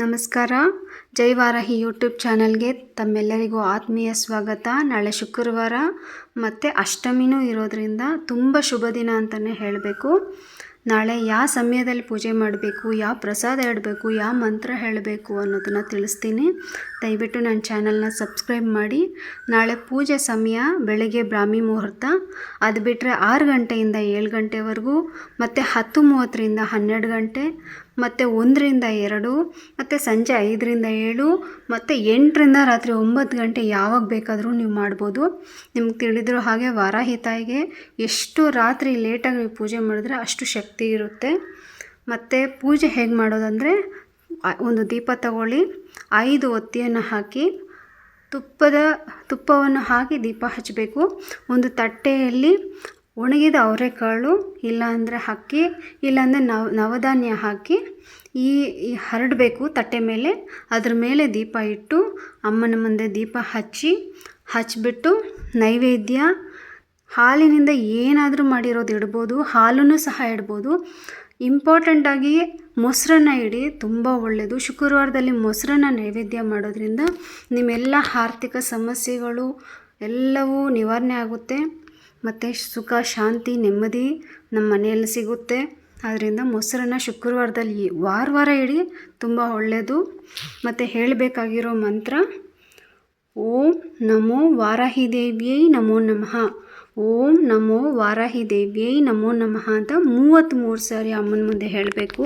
ನಮಸ್ಕಾರ. ಜೈ ವಾರಾಹಿ ಯೂಟ್ಯೂಬ್ ಚಾನಲ್ಗೆ ತಮ್ಮೆಲ್ಲರಿಗೂ ಆತ್ಮೀಯ ಸ್ವಾಗತ. ನಾಳೆ ಶುಕ್ರವಾರ ಮತ್ತು ಅಷ್ಟಮಿನೂ ಇರೋದರಿಂದ ತುಂಬ ಶುಭ ದಿನ ಅಂತಲೇ ಹೇಳಬೇಕು. ನಾಳೆ ಯಾವ ಸಮಯದಲ್ಲಿ ಪೂಜೆ ಮಾಡಬೇಕು, ಯಾವ ಪ್ರಸಾದ ಇಡಬೇಕು, ಯಾವ ಮಂತ್ರ ಹೇಳಬೇಕು ಅನ್ನೋದನ್ನು ತಿಳಿಸ್ತೀನಿ. ದಯವಿಟ್ಟು ನನ್ನ ಚಾನಲ್ನ ಸಬ್ಸ್ಕ್ರೈಬ್ ಮಾಡಿ. ನಾಳೆ ಪೂಜೆ ಸಮಯ ಬೆಳಗ್ಗೆ ಬ್ರಾಹ್ಮಿ ಮುಹೂರ್ತ. ಅದು ಬಿಟ್ಟರೆ ಆರು ಗಂಟೆಯಿಂದ ಏಳು ಗಂಟೆವರೆಗೂ ಮತ್ತು ಹತ್ತು ಮೂವತ್ತರಿಂದ ಹನ್ನೆರಡು ಗಂಟೆ ಮತ್ತು ಒಂದರಿಂದ ಎರಡು, ಮತ್ತು ಸಂಜೆ ಐದರಿಂದ ಏಳು, ಮತ್ತು ಎಂಟರಿಂದ ರಾತ್ರಿ ಒಂಬತ್ತು ಗಂಟೆ ಯಾವಾಗ ಬೇಕಾದರೂ ನೀವು ಮಾಡ್ಬೋದು. ನಿಮ್ಗೆ ತಿಳಿದಿರೋ ಹಾಗೆ ವಾರಾಹಿ ತಾಯಿಗೆ ಎಷ್ಟು ರಾತ್ರಿ ಲೇಟಾಗಿ ನೀವು ಪೂಜೆ ಮಾಡಿದ್ರೆ ಅಷ್ಟು ಶಕ್ತಿ ಇರುತ್ತೆ. ಮತ್ತು ಪೂಜೆ ಹೇಗೆ ಮಾಡೋದಂದರೆ ಒಂದು ದೀಪ ತಗೊಳ್ಳಿ, ಐದು ಒತ್ತಿಯನ್ನು ಹಾಕಿ, ತುಪ್ಪದ, ತುಪ್ಪವನ್ನು ಹಾಕಿ ದೀಪ ಹಚ್ಚಬೇಕು. ಒಂದು ತಟ್ಟೆಯಲ್ಲಿ ಒಣಗಿದ ಅವರೆಕಾಳು, ಇಲ್ಲಾಂದರೆ ಅಕ್ಕಿ ಇಲ್ಲಾಂದರೆ ನವ, ನವಧಾನ್ಯ ಹಾಕಿ ಈ ಹರಡಬೇಕು ತಟ್ಟೆ ಮೇಲೆ. ಅದ್ರ ಮೇಲೆ ದೀಪ ಇಟ್ಟು ಅಮ್ಮನ ಮುಂದೆ ದೀಪ ಹಚ್ಚಿ ಹಚ್ಚಿಬಿಟ್ಟು ನೈವೇದ್ಯ, ಹಾಲಿನಿಂದ ಏನಾದರೂ ಮಾಡಿರೋದು ಇಡ್ಬೋದು ಹಾಲನ್ನು ಸಹ ಇಡ್ಬೋದು. ಇಂಪಾರ್ಟೆಂಟಾಗಿ ಮೊಸರನ್ನ ಇಡಿ, ತುಂಬ ಒಳ್ಳೆಯದು ಶುಕ್ರವಾರದಲ್ಲಿ ಮೊಸರನ್ನ ನೈವೇದ್ಯ ಮಾಡೋದ್ರಿಂದ ನಿಮ್ಮೆಲ್ಲ ಆರ್ಥಿಕ ಸಮಸ್ಯೆಗಳು ಎಲ್ಲವೂ ನಿವಾರಣೆ ಆಗುತ್ತೆ. ಮತ್ತು ಸುಖ, ಶಾಂತಿ, ನೆಮ್ಮದಿ ನಮ್ಮ ಮನೆಯಲ್ಲಿ ಸಿಗುತ್ತೆ. ಆದ್ದರಿಂದ ಮೊಸರನ್ನ ಶುಕ್ರವಾರದಲ್ಲಿ ವಾರ ವಾರ ಇಡಿ, ತುಂಬ ಒಳ್ಳೆಯದು ಮತ್ತು ಹೇಳಬೇಕಾಗಿರೋ ಮಂತ್ರ, ಓಂ ನಮೋ ವಾರಾಹಿ ದೇವ್ಯೈ ನಮೋ ನಮಃ. ಓಂ ನಮೋ ವಾರಾಹಿ ದೇವ್ಯೈ ನಮೋ ನಮಃ ಅಂತ ಮೂವತ್ತ್ಮೂರು ಸಾರಿ ಅಮ್ಮನ ಮುಂದೆ ಹೇಳಬೇಕು.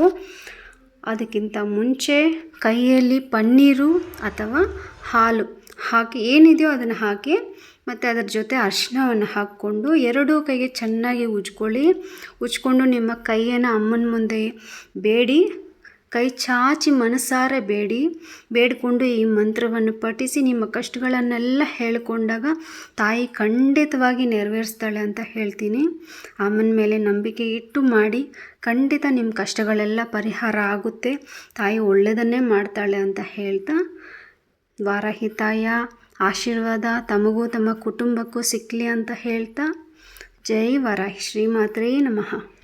ಅದಕ್ಕಿಂತ ಮುಂಚೆ ಕೈಯಲ್ಲಿ ಪನ್ನೀರು ಅಥವಾ ಹಾಲು. ಹಾಕಿ, ಏನಿದೆಯೋ ಅದನ್ನು ಹಾಕಿ, ಮತ್ತು ಅದರ ಜೊತೆ ಅರ್ಶಿನವನ್ನು ಹಾಕ್ಕೊಂಡು ಎರಡೂ ಕೈಗೆ ಚೆನ್ನಾಗಿ ಉಜ್ಕೊಳ್ಳಿ. ಉಜ್ಕೊಂಡು ನಿಮ್ಮ ಕೈಯನ್ನು ಅಮ್ಮನ ಮುಂದೆ ಬೇಡಿ. ಕೈ ಚಾಚಿ ಮನಸಾರೆ ಬೇಡಿ. ಬೇಡಿಕೊಂಡು ಈ ಮಂತ್ರವನ್ನು ಪಠಿಸಿ ನಿಮ್ಮ ಕಷ್ಟಗಳನ್ನೆಲ್ಲ ಹೇಳಿಕೊಂಡಾಗ ತಾಯಿ ಖಂಡಿತವಾಗಿ ನೆರವೇರಿಸ್ತಾಳೆ ಅಂತ ಹೇಳ್ತೀನಿ. ಅಮ್ಮನ ಮೇಲೆ ನಂಬಿಕೆ ಇಟ್ಟು ಮಾಡಿ, ಖಂಡಿತ ನಿಮ್ಮ ಕಷ್ಟಗಳೆಲ್ಲ ಪರಿಹಾರ ಆಗುತ್ತೆ. ತಾಯಿ ಒಳ್ಳೆಯದನ್ನೇ ಮಾಡ್ತಾಳೆ ಅಂತ ಹೇಳ್ತಾ ವಾರಾಹಿ ತಾಯ ಆಶೀರ್ವಾದ ತಮಗೂ ತಮ್ಮ ಕುಟುಂಬಕ್ಕೂ ಸಿಕ್ಕಲಿ ಅಂತ ಹೇಳ್ತಾ ಜೈ ವರಾಹಿ ಶ್ರೀಮಾತ್ರೇ ನಮಃ.